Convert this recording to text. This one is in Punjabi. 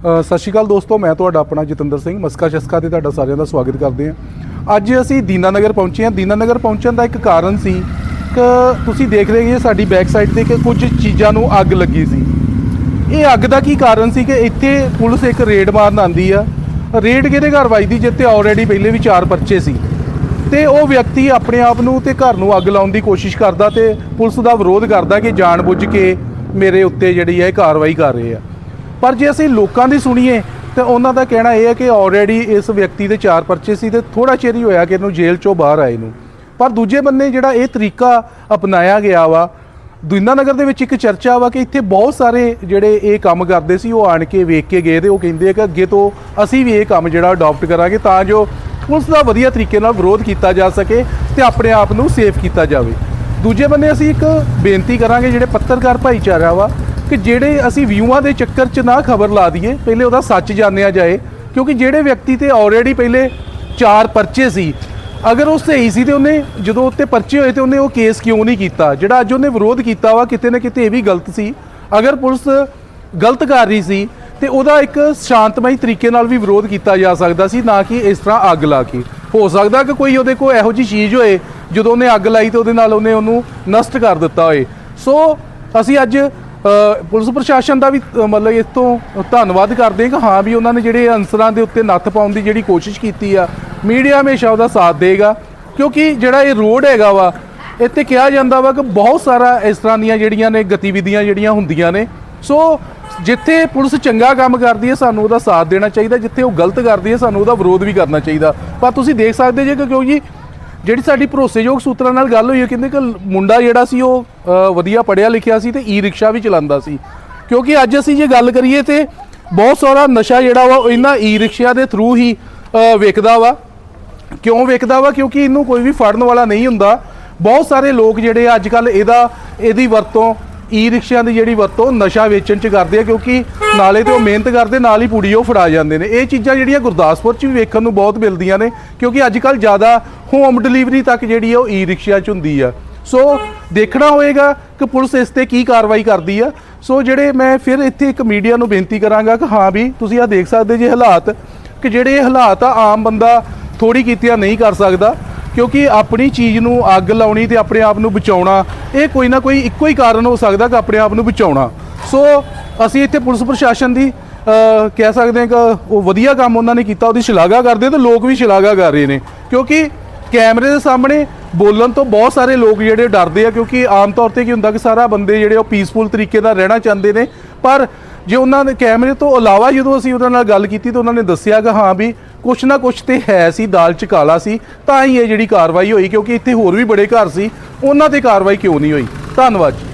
ਸਤਿ ਸ਼੍ਰੀ ਅਕਾਲ ਦੋਸਤੋ, ਮੈਂ ਤੁਹਾਡਾ ਆਪਣਾ ਜਤਿੰਦਰ ਸਿੰਘ, ਮਸਕਾ ਸ਼ਸਕਾ ਤੇ ਤੁਹਾਡਾ ਸਾਰਿਆਂ ਦਾ ਸਵਾਗਤ ਕਰਦੇ ਹਾਂ। ਅੱਜ ਅਸੀਂ ਦੀਨਾਨਗਰ ਪਹੁੰਚੇ ਹਾਂ। ਦੀਨਾਨਗਰ ਪਹੁੰਚਣ ਦਾ ਇੱਕ ਕਾਰਨ ਸੀ ਕਿ ਤੁਸੀਂ ਦੇਖ ਰਹੇ ਹੋ ਸਾਡੀ ਬੈਕ ਸਾਈਡ ਤੇ ਕਿ ਕੁਝ ਚੀਜ਼ਾਂ ਨੂੰ ਅੱਗ ਲੱਗੀ ਸੀ। ਇਹ ਅੱਗ ਦਾ ਕੀ ਕਾਰਨ ਸੀ ਕਿ ਇੱਥੇ ਪੁਲਿਸ ਇੱਕ ਰੇਡ ਮਾਰਨ ਆਂਦੀ ਆ। ਰੇਡ ਕਿਹਦੇ ਘਰ ਵੱਜਦੀ ਜਿੱਤੇ ਆਲਰੇਡੀ ਪਹਿਲੇ ਵੀ ਚਾਰ ਪਰਚੇ ਸੀ। ਤੇ ਉਹ ਵਿਅਕਤੀ ਆਪਣੇ ਆਪ ਨੂੰ ਤੇ ਘਰ ਨੂੰ ਅੱਗ ਲਾਉਣ ਦੀ ਕੋਸ਼ਿਸ਼ ਕਰਦਾ ਤੇ ਪੁਲਿਸ ਦਾ ਵਿਰੋਧ ਕਰਦਾ ਕਿ ਜਾਣਬੁੱਝ ਕੇ ਮੇਰੇ ਉੱਤੇ ਜਿਹੜੀ ਹੈ ਕਾਰਵਾਈ ਕਰ ਰਹੇ ਆ। ਪਰ ਜੇ ਅਸੀਂ ਲੋਕਾਂ ਦੀ ਸੁਣੀਏ, ਤੇ ਉਹਨਾਂ ਦਾ ਕਹਿਣਾ ਇਹ ਹੈ ਕਿ ਆਲਰੇਡੀ ਇਸ ਵਿਅਕਤੀ ਦੇ ਚਾਰ ਪਰਚੇ ਸੀ ਤੇ ਥੋੜਾ ਚਿਰ ਹੀ ਹੋਇਆ ਕਿ ਇਹਨੂੰ ਜੇਲ੍ਹ ਚੋਂ ਬਾਹਰ ਆਏ ਨੂੰ। ਪਰ ਦੂਜੇ ਬੰਨੇ ਜਿਹੜਾ ਇਹ ਤਰੀਕਾ ਅਪਣਾਇਆ ਗਿਆ ਵਾ ਨਗਰ ਦੇ ਵਿੱਚ ਇੱਕ ਚਰਚਾ ਵਾ ਕਿ ਇੱਥੇ ਬਹੁਤ ਸਾਰੇ ਜਿਹੜੇ ਇਹ ਕੰਮ ਕਰਦੇ ਸੀ, ਉਹ ਆਣ ਕੇ ਵੇਖ ਕੇ ਗਏ ਤੇ ਉਹ ਕਹਿੰਦੇ ਆ ਕਿ ਅੱਗੇ ਤੋਂ ਅਸੀਂ ਵੀ ਇਹ ਕੰਮ ਜਿਹੜਾ ਅਡਾਪਟ ਕਰਾਂਗੇ ਤਾਂ ਜੋ ਪੁਲਿਸ ਦਾ ਵਧੀਆ ਤਰੀਕੇ ਨਾਲ ਵਿਰੋਧ ਕੀਤਾ ਜਾ ਸਕੇ ਤੇ ਆਪਣੇ ਆਪ ਨੂੰ ਸੇਫ ਕੀਤਾ ਜਾਵੇ। ਦੂਜੇ ਬੰਨੇ ਅਸੀਂ ਇੱਕ ਬੇਨਤੀ ਕਰਾਂਗੇ ਜਿਹੜੇ ਪੱਤਰਕਾਰ ਭਾਈਚਾਰਾ ਵਾ ਕਿ ਜਿਹੜੇ ਅਸੀਂ ਵਿਊਆਂ ਦੇ ਚੱਕਰ 'ਚ ਨਾ ਖਬਰ ਲਾ ਦਈਏ, ਪਹਿਲੇ ਉਹਦਾ ਸੱਚ ਜਾਣਿਆ ਜਾਏ, ਕਿਉਂਕਿ ਜਿਹੜੇ ਵਿਅਕਤੀ ਤੇ ਆਲਰੇਡੀ ਪਹਿਲੇ ਚਾਰ ਪਰਚੇ ਸੀ, ਅਗਰ ਉਹ ਸਹੀ ਸੀ ਤੇ ਉਹਨੇ ਜਦੋਂ ਉੱਤੇ ਪਰਚੇ ਹੋਏ ਤੇ ਉਹਨੇ ਉਹ ਕੇਸ ਕਿਉਂ ਨਹੀਂ ਕੀਤਾ? ਜਿਹੜਾ ਅੱਜ ਉਹਨੇ ਵਿਰੋਧ ਕੀਤਾ ਵਾ, ਕਿਤੇ ਨਾ ਕਿਤੇ ਇਹ ਵੀ ਗਲਤ ਸੀ। ਅਗਰ ਪੁਲਿਸ ਗਲਤ ਕਰ ਰਹੀ ਸੀ, ਤੇ ਉਹਦਾ ਇੱਕ ਸ਼ਾਂਤਮਈ ਤਰੀਕੇ ਨਾਲ ਵੀ ਵਿਰੋਧ ਕੀਤਾ ਜਾ ਸਕਦਾ ਸੀ, ਨਾ ਕਿ ਇਸ ਤਰ੍ਹਾਂ ਅੱਗ ਲਾ ਕੇ। ਹੋ ਸਕਦਾ ਕਿ ਕੋਈ ਉਹਦੇ ਕੋਲ ਇਹੋ ਜਿਹੀ ਚੀਜ਼ ਹੋਏ, ਜਦੋਂ ਉਹਨੇ ਅੱਗ ਲਾਈ ਤੇ ਉਹਦੇ ਨਾਲ ਉਹਨੇ ਉਹਨੂੰ ਨਸ਼ਟ ਕਰ ਦਿੱਤਾ ਹੋਏ। ਸੋ, ਅਸੀਂ ਅੱਜ ਪੁਲਿਸ ਪ੍ਰਸ਼ਾਸਨ ਦਾ ਵੀ ਮਤਲਬ ਇਸ ਤੋਂ ਧੰਨਵਾਦ ਕਰਦੇ ਹਾਂ ਕਿ ਹਾਂ ਵੀ ਉਹਨਾਂ ਨੇ ਜਿਹੜੇ ਅਨਸਰਾਂ ਦੇ ਉੱਤੇ ਨੱਥ ਪਾਉਣ ਦੀ ਜਿਹੜੀ ਕੋਸ਼ਿਸ਼ ਕੀਤੀ ਆ, ਮੀਡੀਆ ਹਮੇਸ਼ਾ ਉਹਦਾ ਸਾਥ ਦੇਗਾ। ਕਿਉਂਕਿ ਜਿਹੜਾ ਇਹ ਰੋਡ ਹੈਗਾ ਵਾ, ਇੱਥੇ ਕਿਹਾ ਜਾਂਦਾ ਵਾ ਕਿ ਬਹੁਤ ਸਾਰਾ ਇਸ ਤਰ੍ਹਾਂ ਦੀਆਂ ਜਿਹੜੀਆਂ ਨੇ ਗਤੀਵਿਧੀਆਂ ਜਿਹੜੀਆਂ ਹੁੰਦੀਆਂ ਨੇ। ਸੋ ਜਿੱਥੇ ਪੁਲਿਸ ਚੰਗਾ ਕੰਮ ਕਰਦੀ ਹੈ, ਸਾਨੂੰ ਉਹਦਾ ਸਾਥ ਦੇਣਾ ਚਾਹੀਦਾ। ਜਿੱਥੇ ਉਹ ਗਲਤ ਕਰਦੀ ਹੈ, ਸਾਨੂੰ ਉਹਦਾ ਵਿਰੋਧ ਵੀ ਕਰਨਾ ਚਾਹੀਦਾ। ਪਰ ਤੁਸੀਂ ਦੇਖ ਸਕਦੇ ਜੇ ਕਿ ਕਿਉਂਕਿ ਜਿਹੜੀ ਸਾਡੀ ਭਰੋਸੇਯੋਗ ਸੂਤਰਾਂ ਨਾਲ ਗੱਲ ਹੋਈ ਹੈ ਕਹਿੰਦੇ ਕਿ ਮੁੰਡਾ ਜਿਹੜਾ ਸੀ ਉਹ ਵਧੀਆ ਪੜਿਆ ਲਿਖਿਆ ਸੀ ਤੇ ਈ ਰਿਕਸ਼ਾ ਵੀ ਚਲਾਉਂਦਾ ਸੀ। ਕਿਉਂਕਿ ਅੱਜ ਅਸੀਂ ਜੇ ਗੱਲ ਕਰੀਏ ਤੇ ਬਹੁਤ ਸਾਰਾ ਨਸ਼ਾ ਜਿਹੜਾ ਵਾ ਇਹਨਾਂ ਈ ਰਿਕਸ਼ਿਆਂ ਦੇ ਥਰੂ ਹੀ ਵੇਖਦਾ ਵਾ। ਕਿਉਂ ਵੇਖਦਾ ਵਾ? ਕਿਉਂਕਿ ਇਹਨੂੰ ਕੋਈ ਵੀ ਫੜਨ ਵਾਲਾ ਨਹੀਂ ਹੁੰਦਾ। ਬਹੁਤ ਸਾਰੇ ਲੋਕ ਜਿਹੜੇ ਆ ਅੱਜ ਕੱਲ ਇਹਦਾ, ਇਹਦੀ ਵਰਤੋਂ ਈ ਰਿਕਸ਼ਿਆਂ ਦੀ ਜਿਹੜੀ ਵਰਤੋਂ ਨਸ਼ਾ ਵੇਚਣ ਚ ਕਰਦੇ ਆ, ਕਿਉਂਕਿ ਨਾਲੇ ਤੇ ਉਹ ਮਿਹਨਤ ਕਰਦੇ, ਨਾਲ ਹੀ ਪੂੜੀ ਉਹ ਫੜਾ ਜਾਂਦੇ ਨੇ। ਇਹ ਚੀਜ਼ਾਂ ਜਿਹੜੀਆਂ ਗੁਰਦਾਸਪੁਰ ਚ ਵੀ ਵੇਖਣ ਨੂੰ ਬਹੁਤ ਮਿਲਦੀਆਂ ਨੇ, ਕਿਉਂਕਿ ਅੱਜ ਕੱਲ ਜ਼ਿਆਦਾ ਹੋਮ ਡਿਲੀਵਰੀ ਤੱਕ ਜਿਹੜੀ ਆ ਉਹ ਈ ਰਿਕਸ਼ਿਆਂ ਚ ਹੁੰਦੀ ਆ। ਸੋ ਦੇਖਣਾ ਹੋਏਗਾ ਕਿ ਪੁਲਿਸ ਇਸ ਤੇ ਕੀ ਕਾਰਵਾਈ ਕਰਦੀ ਆ। ਸੋ ਜਿਹੜੇ ਮੈਂ ਫਿਰ ਇੱਥੇ ਇੱਕ ਮੀਡੀਆ ਨੂੰ ਬੇਨਤੀ ਕਰਾਂਗਾ ਕਿ ਹਾਂ ਵੀ ਤੁਸੀਂ ਆ ਦੇਖ ਸਕਦੇ ਜੇ ਹਾਲਾਤ, ਕਿ ਜਿਹੜੇ ਇਹ ਹਾਲਾਤ ਆ, ਆਮ ਬੰਦਾ ਥੋੜੀ ਕੀਤਿਆਂ ਨਹੀਂ ਕਰ ਸਕਦਾ, ਕਿਉਂਕਿ ਆਪਣੀ ਚੀਜ਼ ਨੂੰ ਅੱਗ ਲਾਉਣੀ ਤੇ ਆਪਣੇ ਆਪ ਨੂੰ ਬਚਾਉਣਾ, ਇਹ ਕੋਈ ਨਾ ਕੋਈ ਇੱਕੋ ਹੀ ਕਾਰਨ ਹੋ ਸਕਦਾ ਕਿ ਆਪਣੇ ਆਪ ਨੂੰ ਬਚਾਉਣਾ। ਸੋ ਅਸੀਂ ਇੱਥੇ ਪੁਲਿਸ ਪ੍ਰਸ਼ਾਸਨ ਦੀ ਕਹਿ ਸਕਦੇ ਹਾਂ ਕਿ ਉਹ ਵਧੀਆ ਕੰਮ ਉਹਨਾਂ ਨੇ ਕੀਤਾ, ਉਹਦੀ ਸ਼ਲਾਘਾ ਕਰਦੇ ਤੇ ਲੋਕ ਵੀ ਸ਼ਲਾਘਾ ਕਰ ਰਹੇ ਨੇ, ਕਿਉਂਕਿ ਕੈਮਰੇ ਦੇ ਸਾਹਮਣੇ ਬੋਲਣ ਤੋਂ ਬਹੁਤ ਸਾਰੇ ਲੋਕ ਜਿਹੜੇ ਡਰਦੇ ਆ, ਕਿਉਂਕਿ ਆਮ ਤੌਰ ਤੇ ਕੀ ਹੁੰਦਾ ਕਿ ਸਾਰਾ ਬੰਦੇ ਜਿਹੜੇ ਉਹ ਪੀਸਫੁਲ ਤਰੀਕੇ ਨਾਲ ਰਹਿਣਾ ਚਾਹੁੰਦੇ ਨੇ। ਪਰ ਜੇ ਉਹਨਾਂ ਦੇ ਕੈਮਰੇ ਤੋਂ ਇਲਾਵਾ ਜਦੋਂ ਅਸੀਂ ਉਹਨਾਂ ਨਾਲ ਗੱਲ ਕੀਤੀ ਤਾਂ ਉਹਨਾਂ ਨੇ ਦੱਸਿਆ ਕਿ ਹਾਂ ਵੀ ਕੁਛ ਨਾ ਕੁਛ ਤੇ ਹੈ ਸੀ, ਦਾਲ ਚ ਕਾਲਾ ਸੀ, ਤਾਂ ਹੀ ਇਹ ਜਿਹੜੀ ਕਾਰਵਾਈ ਹੋਈ, ਕਿਉਂਕਿ ਇੱਥੇ ਹੋਰ ਵੀ ਬੜੇ ਘਰ ਸੀ। ਉਹਨਾਂ ਤੇ ਕਾਰਵਾਈ ਕਿਉਂ ਨਹੀਂ ਹੋਈ? ਧੰਨਵਾਦ ਜੀ।